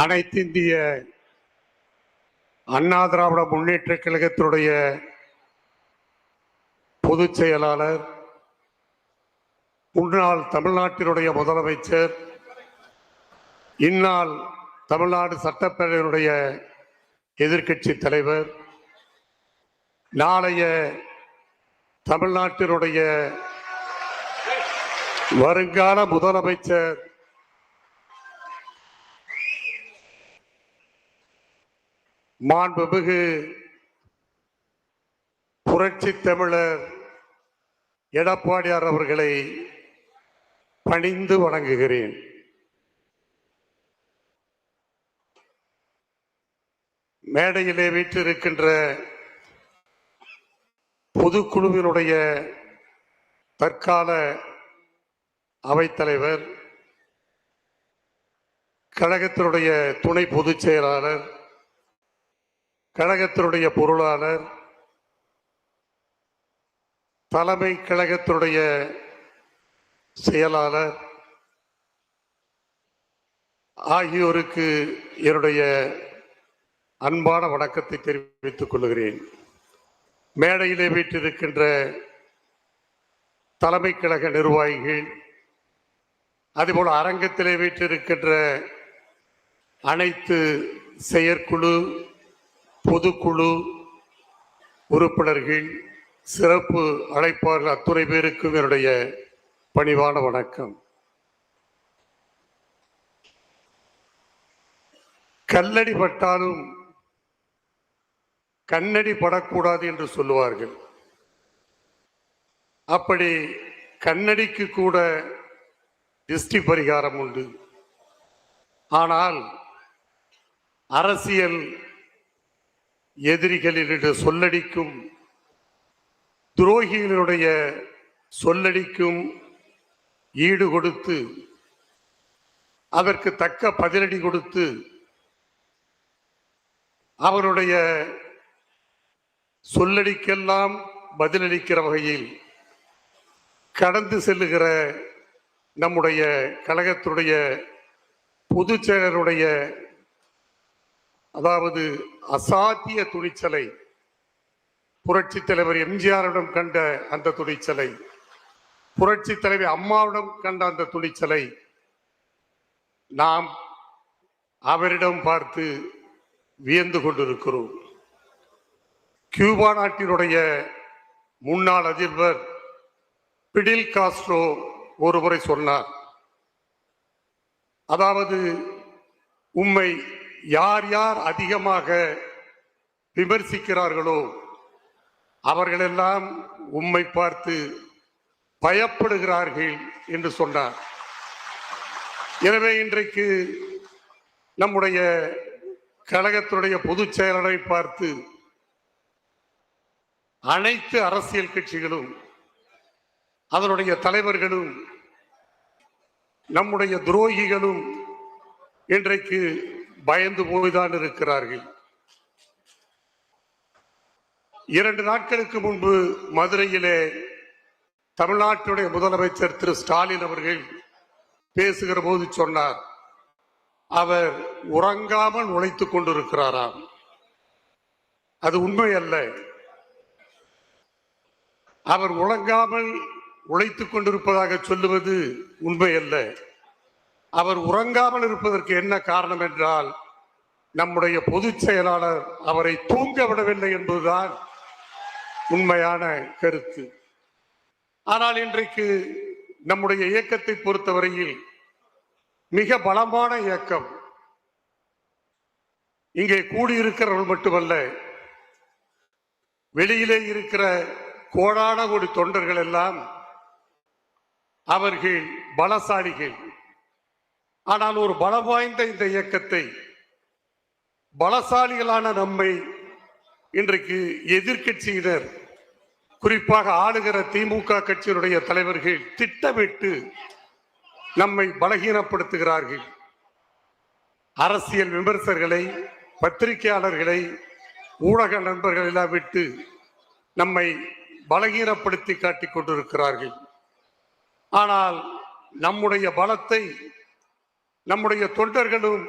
அனைத்து இந்திய அண்ணா திராவிட முன்னேற்ற கழகத்தினுடைய பொதுச் செயலாளர் முன்னாள் தமிழ்நாட்டினுடைய முதலமைச்சர் இந்நாள் தமிழ்நாடு சட்டப்பேரவையினுடைய எதிர்க்கட்சி தலைவர் நாளைய தமிழ்நாட்டினுடைய வருங்கால முதலமைச்சர் மாண்புமிகு புரட்சி தமிழர் எடப்பாடியார் அவர்களை பணிந்து வணங்குகிறேன். மேடையிலே வீற்றிருக்கின்ற பொதுக்குழுவினுடைய தற்கால அவைத்தலைவர் கழகத்தினுடைய துணை பொதுச் செயலாளர் கழகத்தினுடைய பொருளாளர் தலைமை கழகத்தினுடைய செயலாளர் ஆகியோருக்கு என்னுடைய அன்பான வணக்கத்தை தெரிவித்துக் கொள்கிறேன். மேடையிலே வீட்டிருக்கின்ற தலைமை கழக நிர்வாகிகள் அதேபோல் அரங்கத்திலே வீட்டிருக்கின்ற அனைத்து செயற்குழு பொதுக்குழு உறுப்பினர்கள் சிறப்பு அழைப்பாளர்கள் அத்துணை பேருக்கும் என்னுடைய பணிவான வணக்கம். கல்லடி பட்டாலும் கண்ணடி படக்கூடாது என்று சொல்லுவார்கள். அப்படி கண்ணடிக்கு கூட திருஷ்டி பரிகாரம் உண்டு. ஆனால் அரசியல் எதிரிகளினுடைய சொல்லடிக்கும் துரோகிகளுடைய சொல்லடிக்கும் ஈடு கொடுத்து அதற்கு தக்க பதிலடி கொடுத்து அவருடைய சொல்லடிக்கெல்லாம் பதிலளிக்கிற வகையில் கடந்து செல்லுகிற நம்முடைய கழகத்தினுடைய பொதுச் செயலருடைய அதாவது அசாத்திய துணிச்சலை புரட்சி தலைவர் எம்ஜிஆரிடம் கண்ட அந்த துணிச்சலை புரட்சி தலைவி அம்மாவிடம் கண்ட அந்த துணிச்சலை நாம் அவரிடம் பார்த்து வியந்து கொண்டிருக்கிறோம். கியூபா நாட்டினுடைய முன்னாள் அதிபர் பிடில் காஸ்ட்ரோ ஒருமுறை சொன்னார் அதாவது உம்மை யார் யார் அதிகமாக விமர்சிக்கிறார்களோ அவர்களெல்லாம் உம்மை பார்த்து பயப்படுகிறார்கள் என்று சொன்னார். எனவே இன்றைக்கு நம்முடைய கழகத்துடைய பொதுச் செயலரை பார்த்து அனைத்து அரசியல் கட்சிகளும் அதனுடைய தலைவர்களும் நம்முடைய துரோகிகளும் இன்றைக்கு பயந்து போய்தான் இருக்கிறார்கள். இரண்டு நாட்களுக்கு முன்பு மதுரையிலே தமிழ்நாட்டுடைய முதலமைச்சர் திரு ஸ்டாலின் அவர்கள் பேசுகிற போது சொன்னார் அவர் உறங்காமல் உழைத்துக் கொண்டிருக்கிறாராம். அது உண்மை அல்ல அவர் உறங்காமல் உழைத்துக் கொண்டிருப்பதாக சொல்லுவது உண்மை அல்ல அவர் உறங்காமல் இருப்பதற்கு என்ன காரணம் என்றால் நம்முடைய பொதுச் செயலாளர் அவரை தூங்க விடவில்லை என்பதுதான் உண்மையான கருத்து. ஆனால் இன்றைக்கு நம்முடைய இயக்கத்தை பொறுத்தவரையில் மிக பலமான இயக்கம் இங்கே கூடியிருக்கிறவர்கள் மட்டுமல்ல வெளியிலே இருக்கிற கோடான கோடி தொண்டர்கள் எல்லாம் அவர்கள் பலசாலிகள். ஆனால் ஒரு பலம் வாய்ந்த இந்த இயக்கத்தை பலசாலிகளான நம்மை இன்றைக்கு எதிர்கட்சியினர் குறிப்பாக ஆளுகிற திமுக கட்சியினுடைய தலைவர்கள் திட்டமிட்டு நம்மை பலகீனப்படுத்துகிறார்கள். அரசியல் விமர்சகர்களை பத்திரிகையாளர்களை ஊடக நண்பர்கள் எல்லாம் விட்டு நம்மை பலகீனப்படுத்தி காட்டிக் கொண்டிருக்கிறார்கள். ஆனால் நம்முடைய பலத்தை நம்முடைய தொண்டர்களும்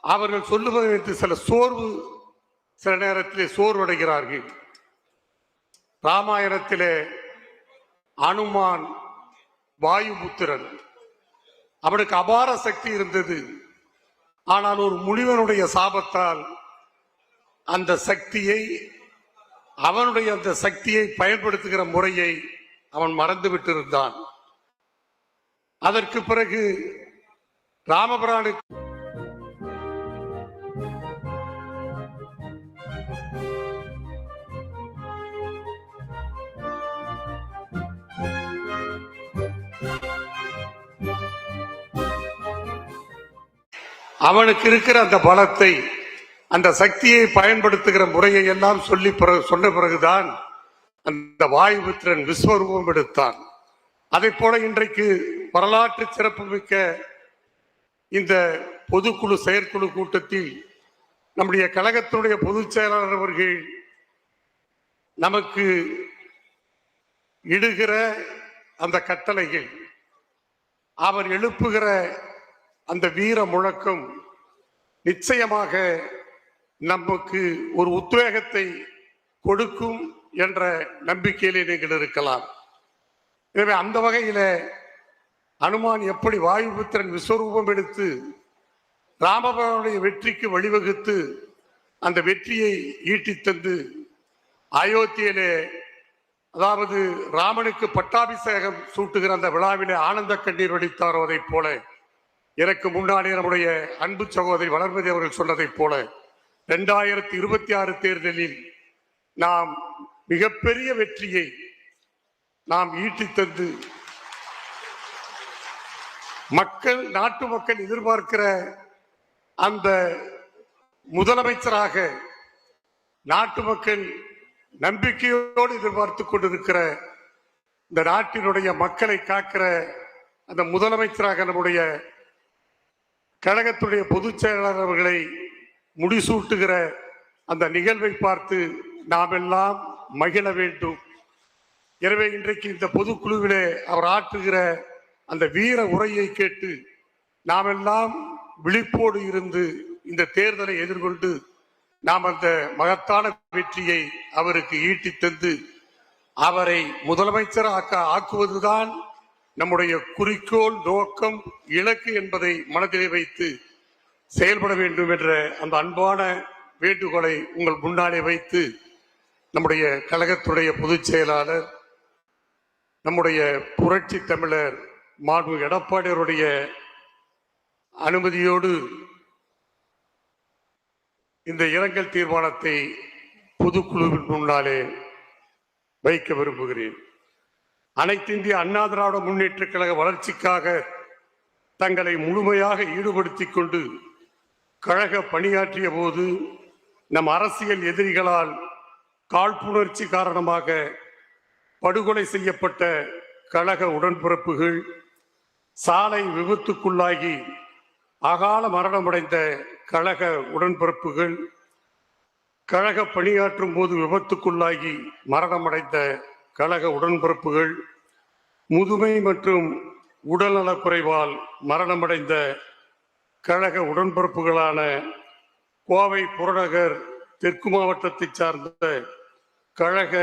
அவர்கள் சொல்லுவதை வைத்து சில சோர்வு சில நேரத்திலே சோர்வடைகிறார்கள். ராமாயணத்திலே அனுமான் வாயுபுத்திரன். அவனுக்கு அபார சக்தி இருந்தது. ஆனால் ஒரு முனிவனுடைய சாபத்தால் அந்த சக்தியை அவனுடைய அந்த சக்தியை பயன்படுத்துகிற முறையை அவன் மறந்து விட்டிருந்தான் அதற்கு பிறகு ராமபிரானுக்கு அவனுக்கு இருக்கிற அந்த பலத்தை அந்த சக்தியை பயன்படுத்துகிற முறையை எல்லாம் சொல்லி பிறகு சொன்ன பிறகுதான் அந்த வாயுபுத்திரன் விஸ்வரூபம் எடுத்தான். அதை போல இன்றைக்கு வரலாற்று சிறப்புமிக்க இந்த பொதுக்குழு செயற்குழு கூட்டத்தில் நம்முடைய கழகத்தினுடைய பொதுச் செயலாளர் அவர்கள் நமக்கு இடுகிற அந்த கட்டளைகள் அவர் எழுப்புகிற அந்த வீர முழக்கம் நிச்சயமாக நமக்கு ஒரு உத்வேகத்தை கொடுக்கும் என்ற நம்பிக்கையிலே நீங்கள் இருக்கலாம். எனவே அந்த வகையில அனுமான் எப்படி வாயுபுத்திரன் விஸ்வரூபம் எடுத்து ராமபவனுடைய வெற்றிக்கு வழிவகுத்து அந்த வெற்றியை ஈட்டி தந்து அயோத்தியிலே அதாவது ராமனுக்கு பட்டாபிஷேகம் சூட்டுகிற அந்த விழாவிலே ஆனந்த கண்ணீர் வடித்தாரோ அதைப் போல எனக்கு முன்னாடி நம்முடைய அன்பு சகோதரி வளர்மதி அவர்கள் சொன்னதைப் போல ரெண்டாயிரத்தி இருபத்தி ஆறு தேர்தலில் நாம் மிகப்பெரிய வெற்றியை நாம் ஈட்டி தந்து மக்கள் நாட்டு மக்கள் எதிர்பார்க்கிற அந்த முதலமைச்சராக நாட்டு மக்கள் நம்பிக்கையோடு எதிர்பார்த்து கொண்டிருக்கிற இந்த நாட்டினுடைய மக்களை காக்கிற அந்த முதலமைச்சராக நம்முடைய கழகத்துடைய பொதுச் செயலாளர் அவர்களை முடிசூட்டுகிற அந்த நிகழ்வை பார்த்து நாம் எல்லாம் மகிழ வேண்டும். எனவே இன்றைக்கு இந்த பொதுக்குழுவிலே அவர் ஆற்றுகிற அந்த வீர உரையை கேட்டு நாம் எல்லாம் விழிப்போடு இருந்து இந்த தேர்தலை எதிர்கொண்டு நாம் அந்த மகத்தான வெற்றியை அவருக்கு ஈட்டித் தந்து அவரை முதலமைச்சராக ஆக்குவதுதான் நம்முடைய குறிக்கோள் நோக்கம் இலக்கு என்பதை மனதிலே வைத்து செயல்பட வேண்டும் என்ற அந்த அன்பான வேண்டுகோளை உங்கள் முன்னாலே வைத்து நம்முடைய கழகத்துடைய பொதுச் செயலாளர் நம்முடைய புரட்சி தமிழர் மாண்பு எடப்பாடியருடைய அனுமதியோடு இந்த இரங்கல் தீர்மானத்தை பொதுக்குழுவின் முன்னாலே வைக்க விரும்புகிறேன். அனைத்து இந்திய அண்ணா திராவிட முன்னேற்ற கழக வளர்ச்சிக்காக தங்களை முழுமையாக ஈடுபடுத்திக் கொண்டு கழக பணியாற்றிய போது நம் அரசியல் எதிரிகளால் காழ்ப்புணர்ச்சி காரணமாக படுகொலை செய்யப்பட்ட கழக உடன்பிறப்புகள் சாலை விபத்துக்குள்ளாகி அகால மரணமடைந்த கழக உடன்பிறப்புகள் கழக பணியாற்றும் போது விபத்துக்குள்ளாகி மரணமடைந்த கழக உடன்பிறப்புகள் முதுமை மற்றும் உடல்நலக் குறைவால் மரணமடைந்த கழக உடன்பிறப்புகளான கோவை புறநகர் தெற்கு மாவட்டத்தைச் சார்ந்த கழக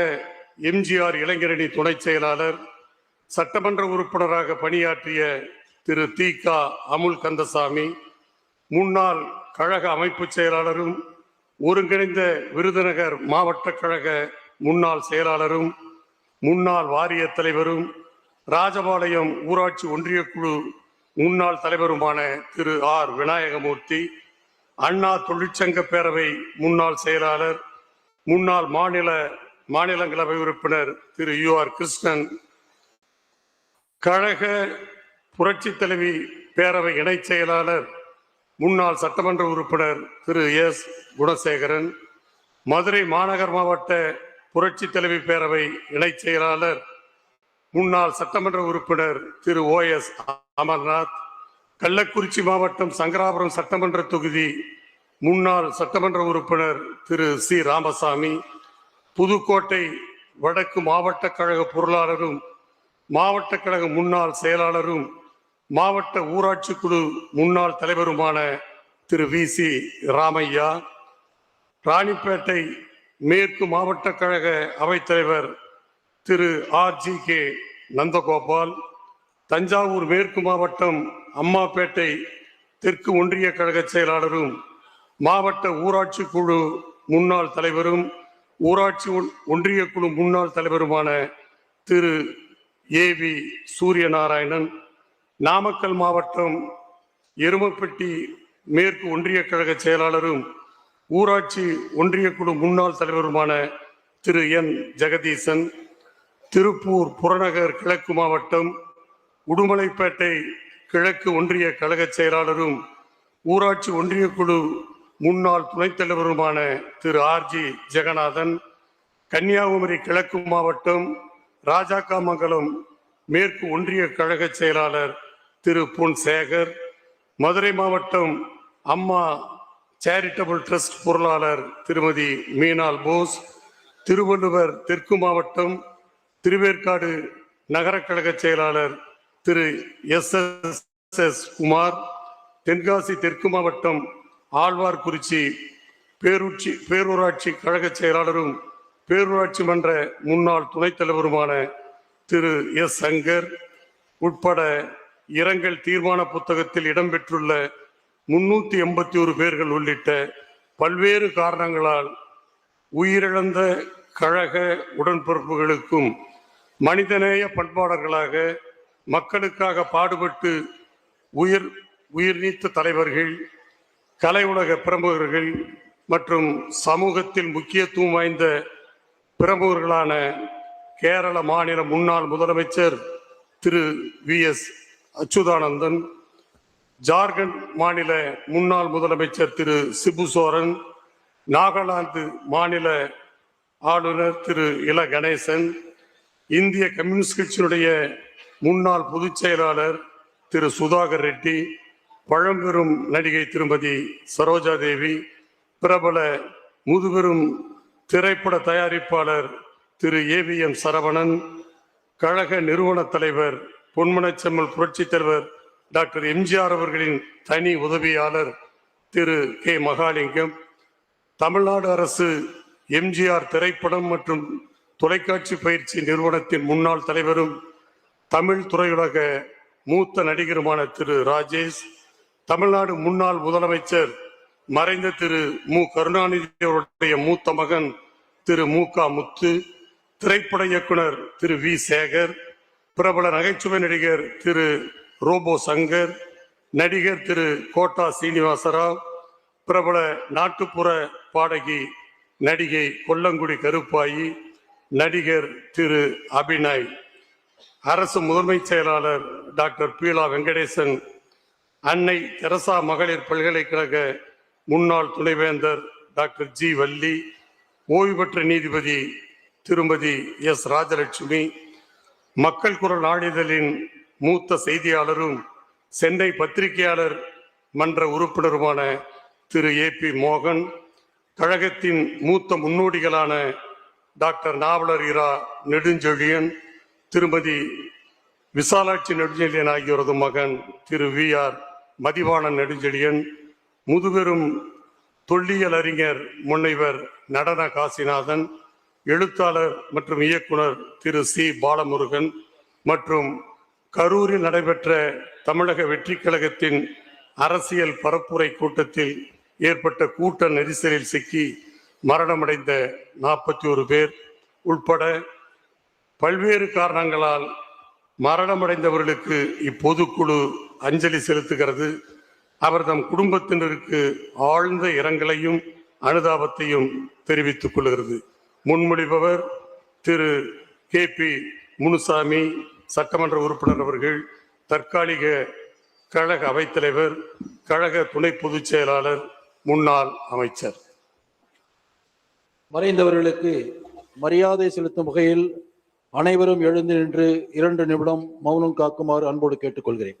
எம்ஜிஆர் இளைஞரணி துணைச் செயலாளர் சட்டமன்ற உறுப்பினராக பணியாற்றிய திரு தி கா அமுல் கந்தசாமி முன்னாள் கழக அமைப்பு செயலாளரும் ஒருங்கிணைந்த விருதுநகர் மாவட்ட கழக முன்னாள் செயலாளரும் முன்னாள் வாரிய தலைவரும் ராஜபாளையம் ஊராட்சி ஒன்றிய குழு முன்னாள் தலைவருமான திரு ஆர். விநாயகமூர்த்தி அண்ணா தொழிற்சங்க பேரவை முன்னாள் செயலாளர் முன்னாள் மாநில மாநிலங்களவை உறுப்பினர் திரு யு. ஆர். கிருஷ்ணன் கழக புரட்சி தலைவி பேரவை இணைச் செயலாளர் முன்னாள் சட்டமன்ற உறுப்பினர் திரு எஸ். குணசேகரன் மதுரை மாநகர் மாவட்ட புரட்சித் தலைவி பேரவை இணைச் செயலாளர் முன்னாள் சட்டமன்ற உறுப்பினர் திரு ஓ. எஸ். அமர்நாத் கள்ளக்குறிச்சி மாவட்டம் சங்கராபுரம் சட்டமன்ற தொகுதி முன்னாள் சட்டமன்ற உறுப்பினர் திரு சி. ராமசாமி புதுக்கோட்டை வடக்கு மாவட்ட கழக பொருளாளரும் மாவட்ட கழக முன்னாள் செயலாளரும் மாவட்ட ஊராட்சி குழு முன்னாள் தலைவருமான திரு வி சி ராமையா ராணிப்பேட்டை மேற்கு மாவட்ட கழக அவைத்தலைவர் திரு R G K Nandagopal Thanjavur மேற்கு மாவட்டம் அம்மாப்பேட்டை தெற்கு ஒன்றிய கழக செயலாளரும் மாவட்ட ஊராட்சி குழு முன்னாள் தலைவரும் ஊராட்சி ஒன்றிய குழு முன்னாள் தலைவருமான திரு ஏ வி சூரியநாராயணன் நாமக்கல் மாவட்டம் எருமப்பட்டி மேற்கு ஒன்றிய கழக செயலாளரும் ஊராட்சி ஒன்றிய குழு முன்னாள் தலைவருமான திரு என். ஜெகதீசன் திருப்பூர் புறநகர் கிழக்கு மாவட்டம் உடுமலைப்பேட்டை கிழக்கு ஒன்றிய கழக செயலாளரும் ஊராட்சி ஒன்றிய குழு முன்னாள் துணைத் தலைவருமான திரு ஆர்ஜி ஜெகநாதன் கன்னியாகுமரி கிழக்கு மாவட்டம் ராஜாக்காமங்கலம் மேற்கு ஒன்றிய கழக செயலாளர் திரு பொன் சேகர் மதுரை மாவட்டம் அம்மா சேரிட்டபிள் ட்ரஸ்ட் பொருளாளர் திருமதி மீனாள் போஸ் திருவள்ளுவர் தெற்கு மாவட்டம் திருவேற்காடு நகர கழக செயலாளர் திரு S S S Kumar Tenkasi தெற்கு மாவட்டம் ஆழ்வார்குறிச்சி பேரூட்சி பேரூராட்சி கழக செயலாளரும் பேரூராட்சி மன்ற முன்னாள் துணைத் தலைவருமான திரு எஸ். சங்கர் உட்பட இரங்கல் தீர்மான புத்தகத்தில் இடம்பெற்றுள்ள முன்னூத்தி எண்பத்தி ஒரு பேர்கள் உள்ளிட்ட பல்வேறு காரணங்களால் உயிரிழந்த கழக உடன்பிறப்புகளுக்கும் மனிதநேய பண்பாளர்களாக மக்களுக்காக பாடுபட்டு உயிர் உயிர் நீத்த தலைவர்கள் கலை உலக பிரமுகர்கள் மற்றும் சமூகத்தில் முக்கியத்துவம் வாய்ந்த பிரமுகர்களான கேரள மாநில முன்னாள் முதலமைச்சர் திரு வி எஸ் அச்சுதானந்தன் ஜார்க்கண்ட் மாநில முன்னாள் முதலமைச்சர் திரு சிபு சோரன் நாகாலாந்து மாநில ஆளுநர் திரு இல கணேசன் இந்திய கம்யூனிஸ்ட் கட்சியினுடைய முன்னாள் பொதுச் செயலாளர் திரு சுதாகர் ரெட்டி பழம்பெரும் நடிகை திருமதி சரோஜா தேவி பிரபல முதுபெரும் திரைப்பட தயாரிப்பாளர் திரு ஏவிஎம் சரவணன் கழக நிறுவன தலைவர் பொன்மனச்செம்மல் புரட்சித் தலைவர் டாக்டர் எம்ஜிஆர் அவர்களின் தனி உதவியாளர் திரு கே மகாலிங்கம் தமிழ்நாடு அரசு எம்ஜிஆர் திரைப்படம் மற்றும் தொலைக்காட்சி பயிற்சி நிறுவனத்தின் முன்னாள் தலைவரும் தமிழ் துறையுலக மூத்த நடிகருமான திரு ராஜேஷ் தமிழ்நாடு முன்னாள் முதலமைச்சர் மறைந்த திரு மு கருணாநிதி அவருடைய மூத்த மகன் திரு மு க முத்து திரைப்பட இயக்குனர் திரு வி சேகர் பிரபல நகைச்சுவை நடிகர் திரு ரோபோ சங்கர் நடிகர் திரு கோட்டா சீனிவாசராவ் பிரபல நாட்டுப்புற பாடகி நடிகை கொல்லங்குடி கருப்பாயி நடிகர் திரு அபிநய் அரசு முதன்மை செயலாளர் டாக்டர் பீலா வெங்கடேசன் அன்னை தெரசா மகளிர் பல்கலைக்கழக முன்னாள் துணைவேந்தர் டாக்டர் ஜி வள்ளி ஓய்வு பெற்ற நீதிபதி திருமதி எஸ் ராஜலட்சுமி மக்கள் குரல் நாளிதழின் மூத்த செய்தியாளரும் சென்னை பத்திரிகையாளர் மன்ற உறுப்பினருமான திரு. ஏ. பி. மோகன் கழகத்தின் மூத்த முன்னோடிகளான டாக்டர் நாவலர் இரா நெடுஞ்செழியன் திருமதி விசாலாட்சி நெடுஞ்செழியன் ஆகியோரது மகன் திரு. வி. ஆர். மதிவாணன் நெடுஞ்செழியன் முதுபெரும் தொல்லியல் அறிஞர் முனைவர் நடன காசிநாதன் எழுத்தாளர் மற்றும் இயக்குனர் திரு சி. பாலமுருகன் மற்றும் கரூரில் நடைபெற்ற தமிழக வெற்றி கழகத்தின் அரசியல் பரப்புரை கூட்டத்தில் ஏற்பட்ட கூட்ட நெரிசலில் சிக்கி மரணமடைந்த நாற்பத்தி ஒரு பேர் உட்பட பல்வேறு காரணங்களால் மரணமடைந்தவர்களுக்கு இப்பொதுக்குழு அஞ்சலி செலுத்துகிறது. அவர் தம் குடும்பத்தினருக்கு ஆழ்ந்த இரங்கலையும் அனுதாபத்தையும் தெரிவித்துக் கொள்கிறது. முன்மொழிபவர் திரு கே பி முனுசாமி சட்டமன்ற உறுப்பினர் அவர்கள் தற்காலிக கழக அவைத்தலைவர் கழக துணை பொதுச் செயலாளர் முன்னாள் அமைச்சர். மறைந்தவர்களுக்கு மரியாதை செலுத்தும் வகையில் அனைவரும் எழுந்து நின்று இரண்டு நிமிடம் மௌனம் காக்குமாறு அன்போடு கேட்டுக்கொள்கிறேன்.